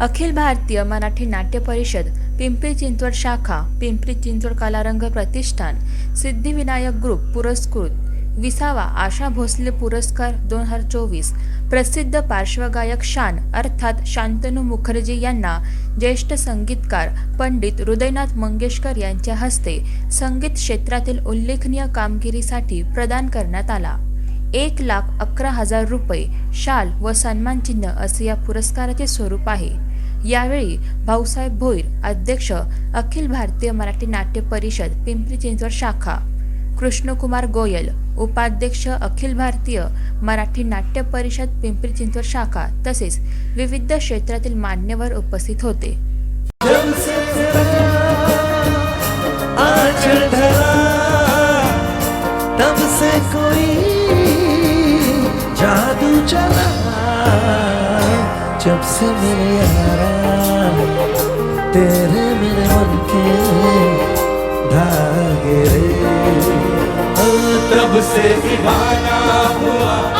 अखिल भारतीय मराठी नाट्य परिषद पिंपरी चिंचवड शाखा पिंपरी चिंचवड कलारंग प्रतिष्ठान सिद्धिविनायक ग्रुप पुरस्कृत विसावा आशा भोसले पुरस्कार दोन हजार चोवीस प्रसिद्ध पार्श्वगायक शान अर्थात शांतनू मुखर्जी यांना ज्येष्ठ संगीतकार पंडित हृदयनाथ मंगेशकर यांच्या हस्ते संगीत क्षेत्रातील उल्लेखनीय कामगिरीसाठी प्रदान करण्यात आला. एक लाख अकरा हजार रुपये शाल व सन्मानचिन्ह असे या पुरस्काराचे स्वरूप आहे. यावेळी भाऊसाहेब भोईर अध्यक्ष अखिल भारतीय मराठी नाट्य परिषद पिंपरी चिंचवड शाखा कृष्णकुमार गोयल उपाध्यक्ष अखिल भारतीय मराठी नाट्य परिषद पिंपरी चिंचवड शाखा तसेच विविध क्षेत्रातील मान्यवर उपस्थित होते. तब से कोई जब से मेरे यारा तेरे मेरे मन के धागे रे। तब से दीवाना हुआ।